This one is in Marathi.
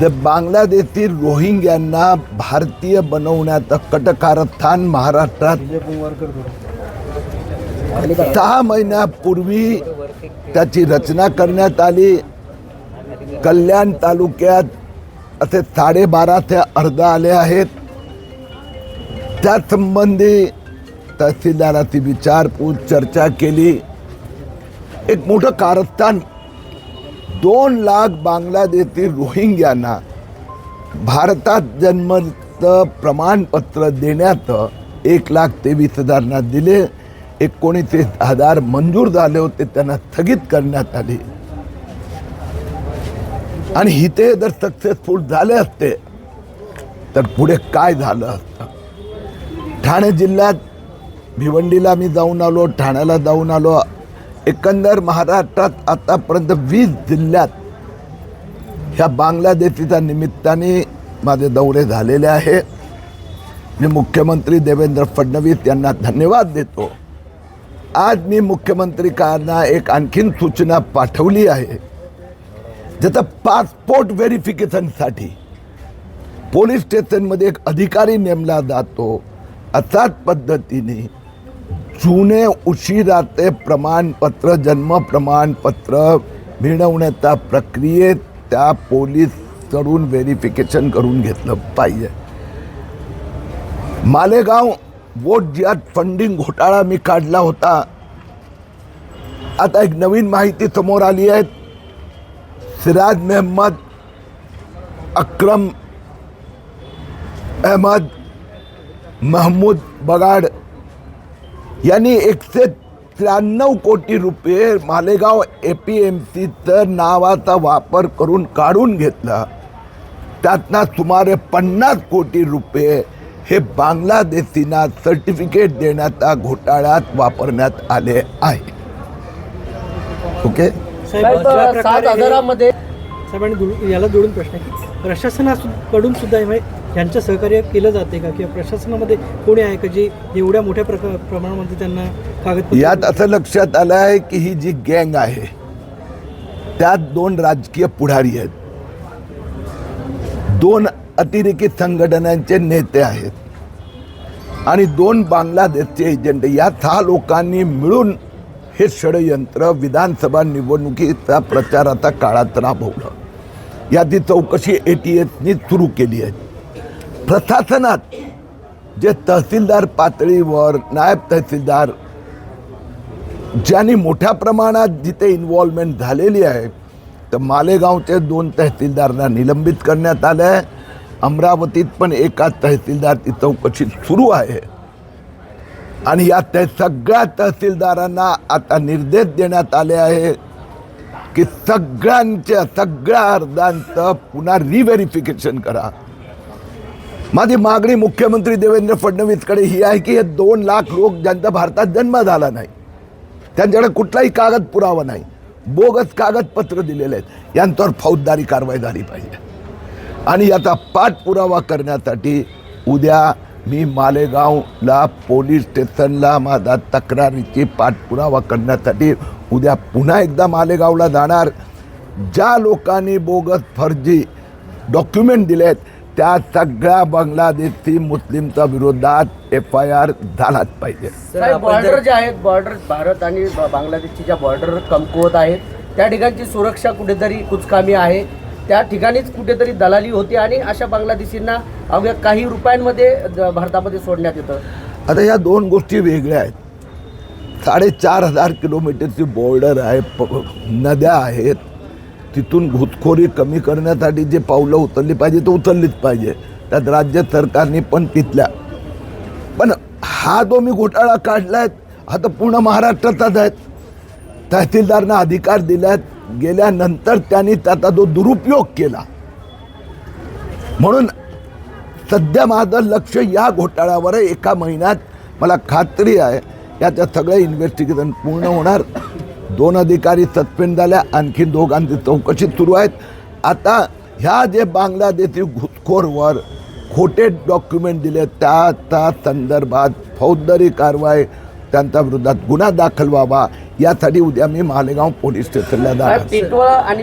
द बांगलादेशी रोहिंग्यांना भारतीय बनवण्याचं कटकारस्थान महाराष्ट्रात. सहा महिन्यापूर्वी त्याची रचना करण्यात आली. कल्याण तालुक्यात असे साडेबारा ते अर्ध आले आहेत. त्यासंबंधी तहसीलदाराची विचारपूस चर्चा केली. एक मोठं कारस्थान दोन लाख बांगलादेशी रोहिंग्यांना भारतात जन्मचं प्रमाणपत्र देण्याचं एक लाख तेवीस हजारांना दिले. एकोणीस हजार मंजूर झाले होते त्यांना स्थगित करण्यात आले. आणि हिते जर सक्सेसफुल झाले असते तर पुढे काय झालं असतं? ठाणे जिल्ह्यात भिवंडीला मी जाऊन आलो ठाण्याला जाऊन आलो. एकंदर महाराष्ट्रात आतापर्यंत वीस जिल्ह्यात ह्या बांगलादेशीच्या निमित्ताने माझे दौरे झालेले आहे. मी मुख्यमंत्री देवेंद्र फडणवीस यांना धन्यवाद देतो. आज मी मुख्यमंत्र्यांना एक आणखीन सूचना पाठवली आहे. ज्याचं पासपोर्ट व्हेरिफिकेशनसाठी पोलीस स्टेशनमध्ये एक अधिकारी नेमला जातो अशाच पद्धतीने जुने उशिराचे प्रमाणपत्र जन्म प्रमाणपत्र मिळवण्याच्या प्रक्रियेत त्या पोलीसकडून व्हेरिफिकेशन करून घेतलं पाहिजे. मालेगाव वोट ज्यात फंडिंग घोटाळा मी काढला होता. आता एक नवीन माहिती समोर आली आहे. सिराज मेहम्मद अक्रम अहमद महमूद बगाड यांनी एकशे त्र्याण्णव कोटी रुपये मालेगाव ए पी एम सीचं नावाचा वापर करून काढून घेतला. त्यातनं सुमारे पन्नास कोटी रुपये हे बांगलादेशींना सर्टिफिकेट देण्याच्या घोटाळ्यात वापरण्यात आले आहे. ओके सात हजारामध्ये याला जोडून प्रश्न की प्रशासनाकडून सुद्धा हे यांचं सहकार्य केलं जाते का? किंवा प्रशासनामध्ये कोणी आहे का जे एवढ्या मोठ्या प्रका प्रमाणामध्ये त्यांना कागद यात असं लक्षात आलं आहे की ही जी गँग आहे त्यात दोन राजकीय पुढारी आहेत. दोन अतिरेकी संघटनांचे नेते आहेत. आणि दोन बांगलादेशचे एजंट या सहा लोकांनी मिळून हे षडयंत्र विधानसभा निवडणुकीचा प्रचाराचा काळात राबवलं. याची चौकशी ए टी एसनी सुरू केली आहे. प्रशासनात जे तहसीलदार पातळीवर नायब तहसीलदार ज्यांनी मोठ्या प्रमाणात जिथे इन्व्हॉल्वमेंट झालेली आहे तर मालेगावचे दोन तहसीलदारांना निलंबित करण्यात आलं आहे अमरावतीत पण एका तहसीलदारची चौकशी सुरू आहे. आणि या त्या सगळ्या तहसीलदारांना आता निर्देश देण्यात आले आहे की सगळ्यांच्या सगळ्या अर्जांचं पुन्हा रिव्हेरिफिकेशन करा. माझी मागणी मुख्यमंत्री देवेंद्र फडणवीसकडे ही आहे की हे दोन लाख लोक ज्यांचा भारतात जन्म झाला नाही त्यांच्याकडे कुठलाही कागद पुरावा नाही बोगस कागदपत्र दिलेले आहेत यांच्यावर फौजदारी कारवाई झाली पाहिजे. आणि याचा पाठपुरावा करण्यासाठी उद्या मी मालेगावला पोलीस स्टेशनला माझा तक्रारीची पाठपुरावा करण्यासाठी उद्या पुन्हा एकदा मालेगावला जाणार. ज्या लोकांनी बोगस फर्जी डॉक्युमेंट दिलेत त्या सगळ्या बांगलादेशी मुस्लिमच्या विरोधात एफ आय आर झालाच पाहिजे साहेब बॉर्डर जे आहेत बॉर्डर भारत आणि ब- बांगलादेशची ज्या बॉर्डर कमकुवत आहेत त्या ठिकाणची सुरक्षा कुठेतरी कुचकामी आहे. त्या ठिकाणीच कुठेतरी दलाली होती आणि अशा बांगलादेशींना अवघ्या काही रुपयांमध्ये द- भारतामध्ये सोडण्यात येतं. आता या दोन गोष्टी वेगळ्या आहेत. साडेचार हजार किलोमीटरची बॉर्डर आहे प नद्या आहेत तिथून घुसखोरी कमी करण्यासाठी जे पावलं उचलली पाहिजे ते उचललीच पाहिजे. त्यात राज्य सरकारने पण तिथल्या पण हा जो मी घोटाळा काढलाय हा तर पूर्ण महाराष्ट्राचाच आहे. तहसीलदारनं अधिकार दिल्यात गेल्यानंतर त्यांनी त्याचा जो दुरुपयोग केला. म्हणून सध्या माझं लक्ष या घोटाळ्यावर आहे. एका महिन्यात मला खात्री आहे याचं सगळं इन्व्हेस्टिगेशन पूर्ण होणार. दोन अधिकारी तत्पिन झाल्या आणखी दोघांची चौकशी सुरू आहेत. आता ह्या जे बांगलादेशी घुसखोरवर खोटे डॉक्युमेंट दिले त्या त्या संदर्भात फौजदारी कारवाई त्यांच्या विरोधात गुन्हा दाखल व्हावा यासाठी उद्या मी मालेगाव पोलीस स्टेशनला जाणार. आणि